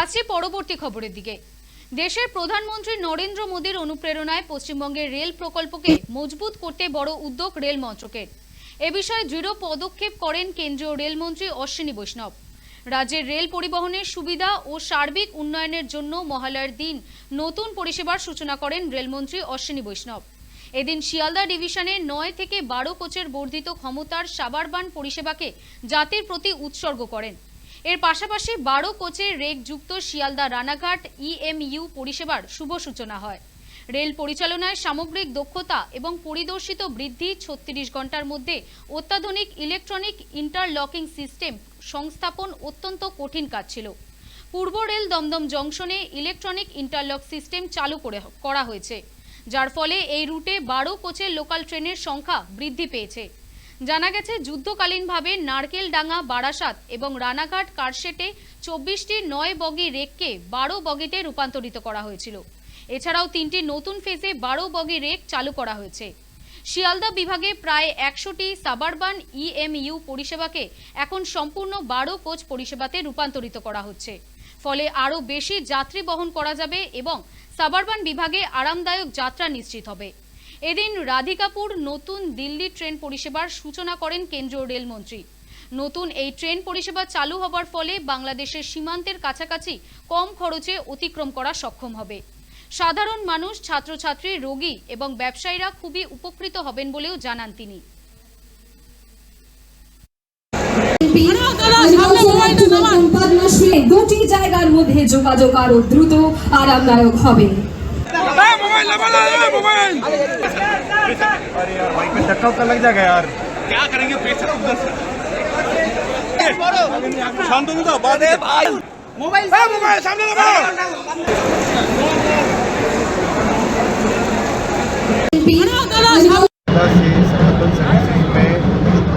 আসছি পরবর্তী খবরের দিকে। দেশের প্রধানমন্ত্রী নরেন্দ্র মোদীর অনুপ্রেরণায় পশ্চিমবঙ্গের রেল প্রকল্পকে মজবুত করতে বড় উদ্যোগ রেল মন্ত্রকের। এ বিষয়ে দৃঢ় পদক্ষেপ করেন কেন্দ্রীয় রেলমন্ত্রী অশ্বিনী বৈষ্ণব। রাজ্যের রেল পরিবহনের সুবিধা ও সার্বিক উন্নয়নের জন্য মহালয়ার দিন নতুন পরিষেবার সূচনা করেন রেলমন্ত্রী অশ্বিনী বৈষ্ণব। এদিন শিয়ালদা ডিভিশনে নয় থেকে বারো কোচের বর্ধিত ক্ষমতার সাবারবান পরিষেবাকে জাতির প্রতি উৎসর্গ করেন। এর পাশাপাশি বারো কোচের রেকযুক্ত শিয়ালদা রানাঘাট ইএমইউ পরিষেবার শুভ সূচনা হয়। রেল পরিচালনায় সামগ্রিক দক্ষতা এবং পরিদর্শিত বৃদ্ধি ছত্রিশ ঘণ্টার মধ্যে অত্যাধুনিক ইলেকট্রনিক ইন্টারলকিং সিস্টেম সংস্থাপন অত্যন্ত কঠিন কাজ ছিল। পূর্ব রেল দমদম জংশনে ইলেকট্রনিক ইন্টারলক সিস্টেম চালু করে করা হয়েছে, যার ফলে এই রুটে বারো কোচের লোকাল ট্রেনের সংখ্যা বৃদ্ধি পেয়েছে। জানা গেছে, যুদ্ধকালীনভাবে নারকেলডাঙ্গা, বারাসাত এবং রানাঘাট কারশেটে চব্বিশটি নয় বগি রেককে বারো বগিতে রূপান্তরিত করা হয়েছিল। এছাড়াও তিনটি নতুন ফেজে বারো বগি রেক চালু করা হয়েছে। শিয়ালদা বিভাগে প্রায় একশোটি সাবারবান ইএমইউ পরিষেবাকে এখন সম্পূর্ণ বারো কোচ পরিষেবাতে রূপান্তরিত করা হচ্ছে। ফলে আরও বেশি যাত্রী বহন করা যাবে এবং সাবারবান বিভাগে আরামদায়ক যাত্রা নিশ্চিত হবে। এদিন রাধিকাপুর নতুন দিল্লি ট্রেন পরিষেবার সূচনা করেন কেন্দ্রীয় রেলমন্ত্রী। নতুন এই ট্রেন পরিষেবা চালু হবার ফলে বাংলাদেশের সীমান্তের কাছাকাছি কম খরচে অতিক্রম করা সক্ষম হবে। সাধারণ মানুষ, ছাত্রছাত্রী, রোগী এবং ব্যবসায়ীরা খুবই উপকৃত হবেন বলেও জানান তিনি। দুটি জায়গার মধ্যে যোগাযোগ আরও দ্রুত, আরামদায়ক হবে। मोबाइल लगा मोबाइल अरे यार भाई पे धक्का लग जाएगा यार। क्या करेंगे? तो उधर से। शांत हो जाओ बाद भाई। मोबाइल मोबाइल सामने लगाओ में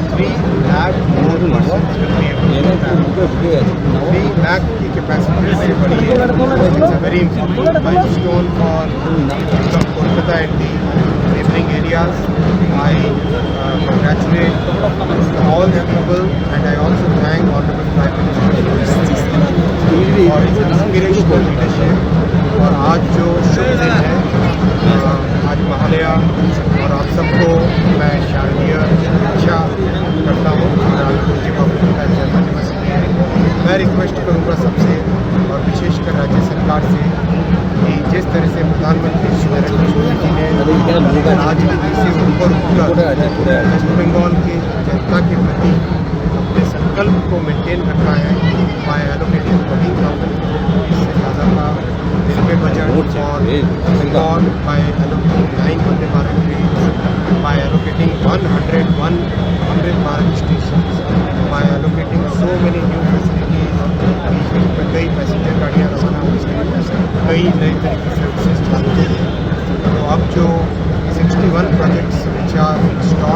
थ्री लाख मोर 3 lakh की कैपेसिटी से बड़ी है it's a very important milestone for Kolkata and the neighbouring areas I congratulate all the people and I also thank honourable prime minister और इंस्पिरेशनल लीडरशिप और आज जो शुभ दिन है आज महालया और आप सबको मैं शारदीय से प्रधानमंत्री श्री नरेंद्र मोदी जी ने राजनीति से ऊपर उठकर वेस्ट बंगाल की जनता के प्रति अपने संकल्प को मेंटेन रखा है बाय एलोकेटिंग फोर्टीन थाउज़ेंड इससे ज़्यादा का रेलवे बजट और Bengal by allocating nine Vande Bharat train by allocating one hundred one Vande Bharat station by allocating so many new facilities कई पैसेंजर गाड़ियाँ रवाना हो गई कई नए तरीके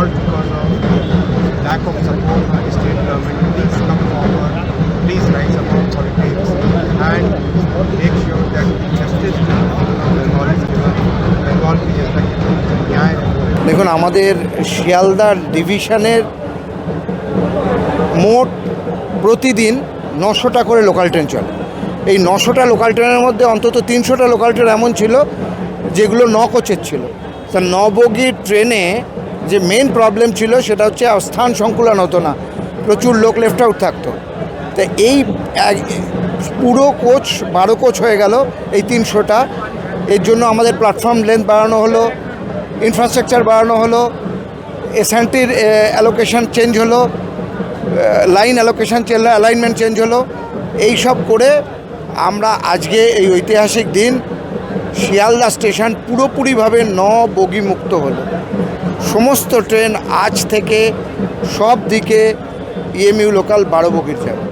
hard because of lack of support from the state government. Please come forward, please rise up on politics and make sure that justice is given. দেখুন আমাদের শিয়ালদার ডিভিশনের মোট প্রতিদিন নশোটা করে লোকাল ট্রেন চলে এই নশোটা লোকাল ট্রেনের মধ্যে অন্তত তিনশোটা লোকাল ট্রেন এমন ছিল যেগুলো ন কোচের ছিল তা নবগির ট্রেনে যে মেন প্রবলেম ছিল সেটা হচ্ছে স্থান সংকুলন হতো না। প্রচুর লোক লেফট আউট থাকতো। তা এই পুরো কোচ, বারো কোচ হয়ে গেল এই তিনশোটা। এর জন্য আমাদের প্ল্যাটফর্ম লেন্থ বাড়ানো হলো ইনফ্রাস্ট্রাকচার বাড়ানো হলো এসএনটির অ্যালোকেশন চেঞ্জ হলো line allocation change alignment change হলো। এই সব করে আমরা আজকে এই ঐতিহাসিক দিন শিয়ালদা স্টেশন পুরোপুরিভাবে ন বগি মুক্ত হলো। সমস্ত ট্রেন আজ থেকে সব দিকে ইএমইউ লোকাল বারো বগির যাবে।